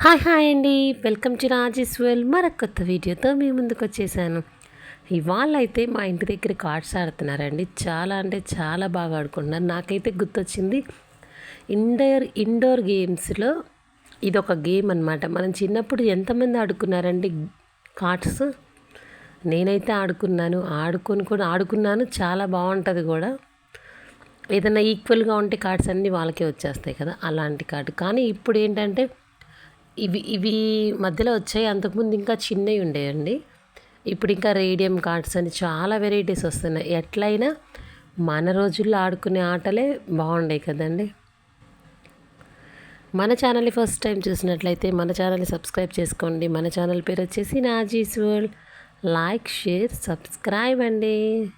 Hi hi అండి. Welcome to Rajesh well మరొక కొత్త వీడియోతో మీ ముందుకు వచ్చేసాను. ఇవాళ అయితే మా ఇంటి దగ్గర కార్డ్స్ ఆడుతున్నారండి. చాలా అంటే చాలా బాగా ఆడుకుంటున్నారు. నాకైతే గుర్తొచ్చింది ఇండోర్ ఇండోర్ గేమ్స్లో ఇది ఒక గేమ్ అనమాట మనం చిన్నప్పుడు ఎంతమంది ఆడుకున్నారండి కార్డ్స్? నేనైతే ఆడుకున్నాను. ఆడుకొని కూడా ఆడుకున్నాను. చాలా బాగుంటుంది కూడా. ఏదైనా ఈక్వల్గా ఉంటే కార్డ్స్ అన్నీ వాళ్ళకే వచ్చేస్తాయి కదా. అలాంటి కార్డు. కానీ ఇప్పుడు ఏంటంటే ఇవి ఇవి మధ్యలో వచ్చాయి. అంతకుముందు ఇంకా చిన్నవి ఉండేయండి ఇప్పుడు ఇంకా రేడియం కార్డ్స్ అని చాలా వెరైటీస్ వస్తున్నాయి. ఎట్లయినా మన రోజుల్లో ఆడుకునే ఆటలే బాగుండేవి కదండి. మన ఛానల్ని ఫస్ట్ టైం చూసినట్లయితే మన ఛానల్ని సబ్స్క్రైబ్ చేసుకోండి. మన ఛానల్ పేరు వచ్చేసి Naji's world. Like share subscribe అండి.